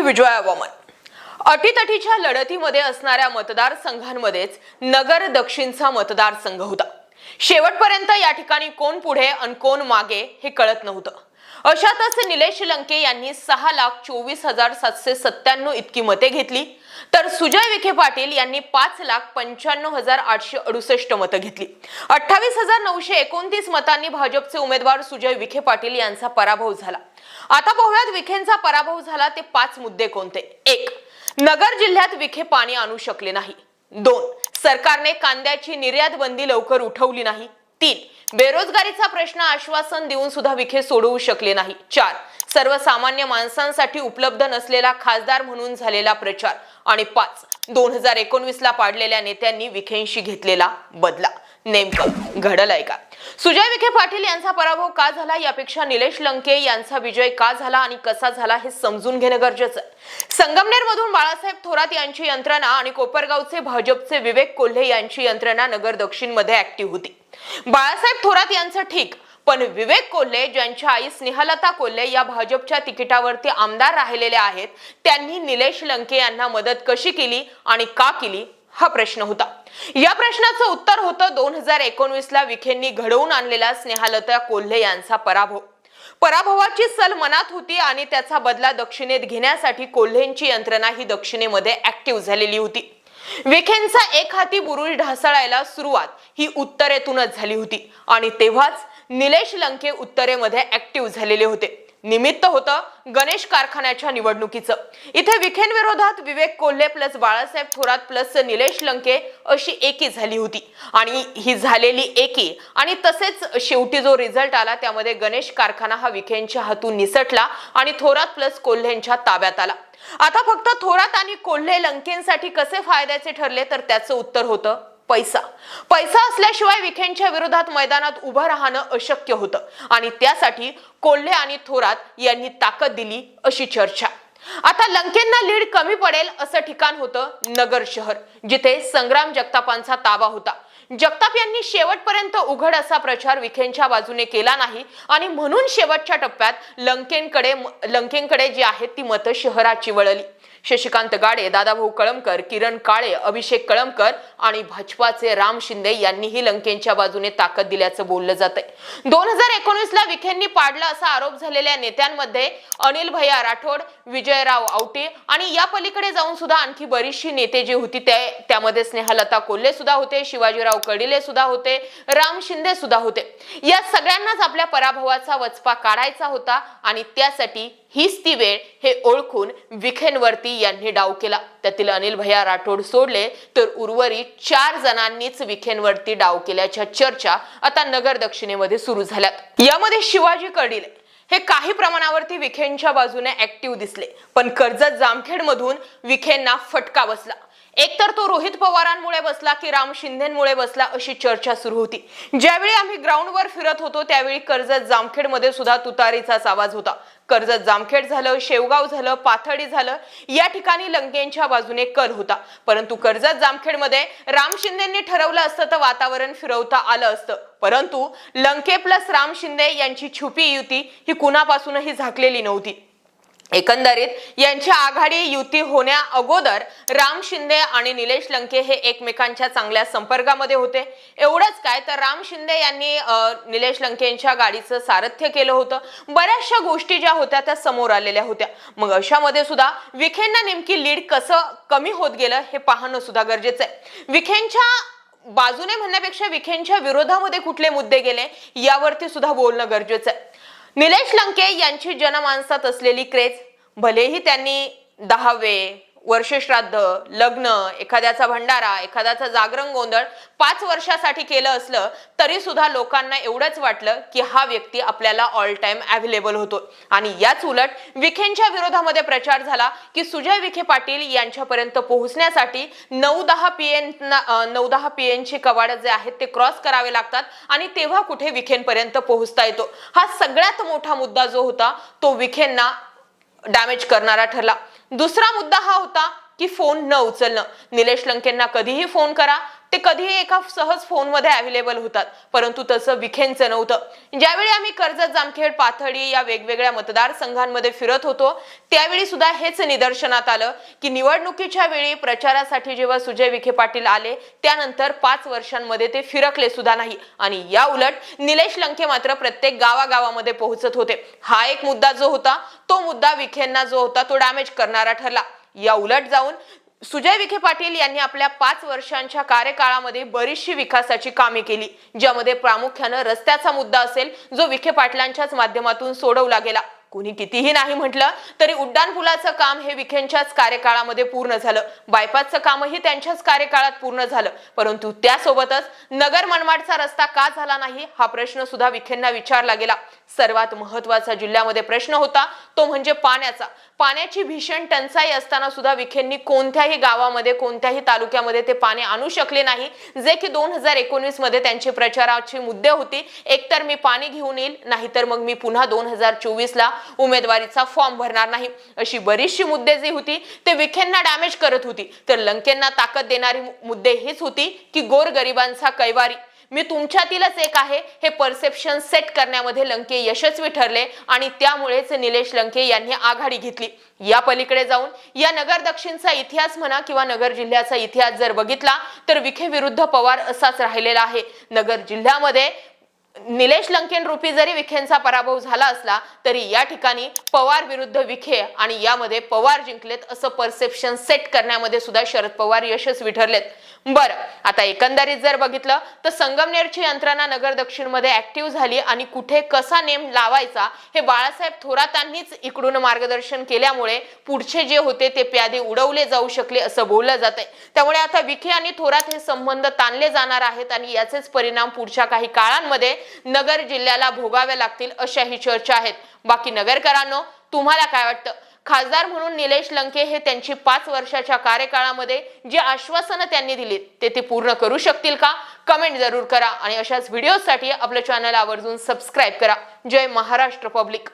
मी विजया वामन. अटीतटीच्या लढतीमध्ये असणाऱ्या मतदारसंघांमध्येच नगर दक्षिणचा मतदारसंघ होता. शेवटपर्यंत या ठिकाणी कोण पुढे आणि कोण मागे हे कळत नव्हतं. अशातच निलेश लंके यांनी सहा लाख चोवीस हजार सातशे सत्त्याण्णव इतकी मते घेतली. तर सुजय विखे पाटील यांनी पाच लाख पंच्याण्णव हजार आठशे अडुसष्ट मतं घेतली. अठ्ठावीस हजार नऊशे एकोणतीस मतांनी भाजपचे उमेदवार सुजय विखे पाटील यांचा पराभव झाला. आता पाहूयात विखेंचा पराभव झाला ते पाच मुद्दे कोणते? एक नगर जिल्ह्यात विखे पाणी आणू शकले नाही. दोन सरकारने कांद्याची निर्यात बंदी लवकर उठवली नाही. तीन बेरोजगारीचा प्रश्न आश्वासन देऊन सुद्धा विखे सोडवू शकले नाही. चार सर्वसामान्य माणसांसाठी उपलब्ध नसलेला खासदार म्हणून झालेला प्रचार. आणि पाच दोन हजार एकोणवीस ला पाडलेल्या नेत्यांनी विखेंशी घेतलेला बदला. नेमकं घडलंय का? सुजय विखे पाटील यांचा पराभव का झाला? यापेक्षा निलेश लंके यांचा विजय का झाला आणि कसा झाला हे समजून घेणं गरजेचं आहे. संगमनेर मधून बाळासाहेब थोरात यांची यंत्रणा आणि कोपरगावचे भाजपचे विवेक कोल्हे यांची यंत्रणा नगर दक्षिणमध्ये ऍक्टिव्ह होती. बाळासाहेब थोरात यांचं ठीक पण विवेक कोल्हे ज्यांच्या आई स्नेहलता कोल्हे या भाजपच्या तिकिटावरती आमदार राहिलेले आहेत त्यांनी निलेश लंके यांना मदत कशी केली आणि का केली हा प्रश्न होता. या प्रश्नाचं उत्तर होतं दोन हजार एकोणवीस ला विखेंनी घडवून आणलेला स्नेहालता कोल्हे यांचा पराभव. पराभवाची सल मनात होती आणि त्याचा बदला दक्षिणेत घेण्यासाठी कोल्हेंची यंत्रणा ही दक्षिणेमध्ये ऍक्टिव्ह झालेली होती. विखेंचा एक हाती बुरुज ढासळायला सुरुवात ही उत्तरेतूनच झाली होती आणि तेव्हाच निलेश लंके उत्तरेमध्ये ऍक्टिव्ह झालेले होते. निमित्त होतं गणेश कारखान्याच्या निवडणुकीचं. इथे विखेंविरोधात विवेक कोल्हे प्लस बाळासाहेब थोरात प्लस निलेश लंके अशी एकी झाली होती. आणि ही झालेली एकी आणि तसेच शेवटी जो रिझल्ट आला त्यामध्ये गणेश कारखाना हा विखेंच्या हातून निसटला आणि थोरात प्लस कोल्हेंच्या ताब्यात आला. आता फक्त थोरात आणि कोल्हे लंकेंसाठी कसे फायद्याचे ठरले तर त्याचं उत्तर होतं. पैसा. पैसा असल्याशिवाय विखेंच्या विरोधात मैदानात उभं राहणं अशक्य होतं. आणि त्यासाठी कोल्हे आणि थोरात यांनी ताकद दिली अशी चर्चा. आता लंकेंना लीड कमी पडेल असं ठिकाण होतं नगर शहर जिथे संग्राम जगतापांचा ताबा होता. जगताप यांनी शेवटपर्यंत उघड असा प्रचार विखेंच्या बाजूने केला नाही आणि म्हणून शेवटच्या टप्प्यात लंकेंकडे लंकेंकडे जी आहेत ती मतं शहराची वळली शशिकांत गाडे दादाभाऊ कळमकर किरण काळे अभिषेक कळमकर आणि भाजपाचे राम शिंदे यांनीही लंकेंच्या बाजूने ताकद दिल्याचं बोललं जात आहे दोन हजार एकोणीस ला विखेंनी पाडला असा आरोप झालेल्या नेत्यांमध्ये अनिल भैया राठोड विजयराव आवटे आणि या पलीकडे जाऊन सुद्धा आणखी बरीचशी नेते जी होती ते त्यामध्ये स्नेहलता कोल्हे सुद्धा होते शिवाजीराव कडिले सुद्धा होते राम शिंदे सुद्धा होते. या सगळ्यांनाच आपल्या पराभवाचा वचपा काढायचा होता आणि त्यासाठी हीच ती वेळ हे ओळखून विखेंवरती यांनी डाव केला. त्यातील अनिल भैया राठोड सोडले तर उर्वरित चार जणांनीच विखेंवरती डाव केल्याच्या चर्चा आता नगर दक्षिणेमध्ये सुरू झाल्यात. यामध्ये शिवाजी कडील हे काही प्रमाणावरती विखेंच्या बाजूने ऍक्टिव्ह दिसले पण कर्जत जामखेड मधून विखेंना फटका बसला. एकतर तो रोहित पवारांमुळे बसला की राम शिंदेमुळे बसला अशी चर्चा सुरू होती. ज्यावेळी आम्ही ग्राउंडवर फिरत होतो त्यावेळी कर्जत जामखेडमध्ये सुद्धा तुतारीचाच आवाज होता. कर्जत जामखेड झालं शेवगाव झालं पाथडी झालं या ठिकाणी लंकेंच्या बाजूने कल होता. परंतु कर्जत जामखेडमध्ये राम शिंदेंनी ठरवलं असतं तर वातावरण फिरवता आलं असतं. परंतु लंके प्लस राम शिंदे यांची छुपी युती ही कुणापासूनही झाकलेली नव्हती. एकंदरीत यांची आघाडी युती होण्या अगोदर राम शिंदे आणि निलेश लंके हे एकमेकांच्या चांगल्या संपर्कामध्ये होते. एवढंच काय तर राम शिंदे यांनी निलेश लंके यांच्या गाडीचं सारथ्य केलं होतं. बऱ्याचशा गोष्टी ज्या होत्या त्या समोर आलेल्या होत्या. मग अशामध्ये सुद्धा विखेंना नेमकी लीड कसं कमी होत गेलं हे पाहणं सुद्धा गरजेचं आहे. विखेंच्या बाजूने म्हणण्यापेक्षा विखेंच्या विरोधामध्ये कुठले मुद्दे गेले यावरती सुद्धा बोलणं गरजेचं आहे. निलेश लंके यांची जनमानसात असलेली क्रेज भलेही त्यांनी दहावे. वर्षश्राद्ध लग्न एखाद्याचा भंडारा एखाद्याचा जागरण गोंधळ पाच वर्षासाठी केलं असलं तरी सुद्धा लोकांना एवढंच वाटलं की हा व्यक्ती आपल्याला ऑल टाइम अवेलेबल होतो. आणि याच उलट विखेंच्या विरोधामध्ये प्रचार झाला की सुजय विखे पाटील यांच्यापर्यंत पोहोचण्यासाठी नऊ दहा पी एन नऊ दहा पीएनची कवाड जे आहेत ते क्रॉस करावे लागतात आणि तेव्हा कुठे विखेंपर्यंत पोहोचता येतो. हा सगळ्यात मोठा मुद्दा जो होता तो विखेंना डॅमेज करणारा ठरला. दुसरा मुद्दा हा होता की फोन न उचलणं. निलेश लंकेंना कधीही फोन करा. ते कधीही एका सहज फोनमध्ये अवेलेबल होतात. परंतु तसं विखेंचं नव्हतं. ज्यावेळी आम्ही कर्जत जामखेड पाथडी या वेगवेगळ्या मतदारसंघांमध्ये फिरत होतो त्यावेळी सुद्धा हेच निदर्शनात आलं की निवडणुकीच्या वेळी प्रचारासाठी जेव्हा सुजय विखे पाटील आले त्यानंतर पाच वर्षांमध्ये ते फिरकले सुद्धा नाही. आणि या उलट निलेश लंके मात्र प्रत्येक गावागावामध्ये पोहोचत होते. हा एक मुद्दा जो होता तो मुद्दा विखेंना जो होता तो डॅमेज करणारा ठरला. या उलट जाऊन सुजय विखे पाटील यांनी आपल्या पाच वर्षांच्या कार्यकाळामध्ये बरीचशी विकासाची कामे केली ज्यामध्ये प्रामुख्यानं रस्त्याचा मुद्दा असेल जो विखे पाटलांच्याच माध्यमातून सोडवला गेला. कुणी कितीही नाही म्हटलं तरी उड्डाण पुलाचं काम हे विखेंच्याच कार्यकाळामध्ये पूर्ण झालं. बायपासचं कामही त्यांच्याच कार्यकाळात पूर्ण झालं. परंतु त्यासोबतच नगर मनमाडचा रस्ता का झाला नाही हा प्रश्न सुद्धा विखेंना विचारला गेला. सर्वात महत्त्वाचा जिल्ह्यामध्ये प्रश्न होता तो म्हणजे पाण्याचा. पाण्याची भीषण टंचाई असताना सुद्धा विखेंनी कोणत्याही गावामध्ये कोणत्याही तालुक्यामध्ये ते पाणी आणू शकले नाही. जे की दोन हजार एकोणीसमध्ये त्यांची प्रचाराची मुद्दे होती. एकतर मी पाणी घेऊन येईल नाहीतर मग मी पुन्हा दोन हजार चोवीस ला उमेदवारीचा फॉर्म भरणार नाही. अशी बरीचशी मुद्दे जी होती ते विखेंना डॅमेज करत होती. तर लंकेंना ताकद देणारी मुद्दे हीच होती की गोरगरिबांचा कैवारी. मी तुमच्यातीलच एक आहे. हे परसेप्शन सेट करण्यामध्ये लंके यशस्वी ठरले आणि त्यामुळेच निलेश लंके यांनी आघाडी घेतली. या पलीकडे जाऊन या नगर दक्षिणचा इतिहास म्हणा किंवा नगर जिल्ह्याचा इतिहास जर बघितला तर विखे विरुद्ध पवार असाच राहिलेला आहे. नगर जिल्ह्यामध्ये निलेश लंकेन रूपी जरी विखेंचा पराभव झाला असला तरी या ठिकाणी पवार विरुद्ध विखे आणि यामध्ये पवार जिंकलेत असं परसेप्शन सेट करण्यामध्ये सुद्धा शरद पवार यशस्वी ठरलेत. बरं आता एकंदरीत जर बघितलं तर संगमनेरची यंत्रणा नगर दक्षिणमध्ये ऍक्टिव्ह झाली आणि कुठे कसा नेम लावायचा हे बाळासाहेब थोरातांनीच इकडून मार्गदर्शन केल्यामुळे पुढचे जे होते ते प्यादे उडवले जाऊ शकले असं बोललं जात आहे त्यामुळे आता विखे आणि थोरात हे संबंध ताणले जाणार आहेत आणि याचेच परिणाम पुढच्या काही काळांमध्ये नगर जिल्ह्याला भोगावे लागतील अशाही चर्चा आहेत. बाकी नगरकरांनो तुम्हाला काय वाटतं? खासदार म्हणून निलेश लंके हे त्यांची पाच वर्षाच्या कार्यकाळामध्ये जे आश्वासनं त्यांनी दिली ते ते पूर्ण करू शकतील का? कमेंट जरूर करा आणि अशाच व्हिडिओसाठी आपल्या चॅनल आवर्जून सबस्क्राईब करा. जय महाराष्ट्र पब्लिक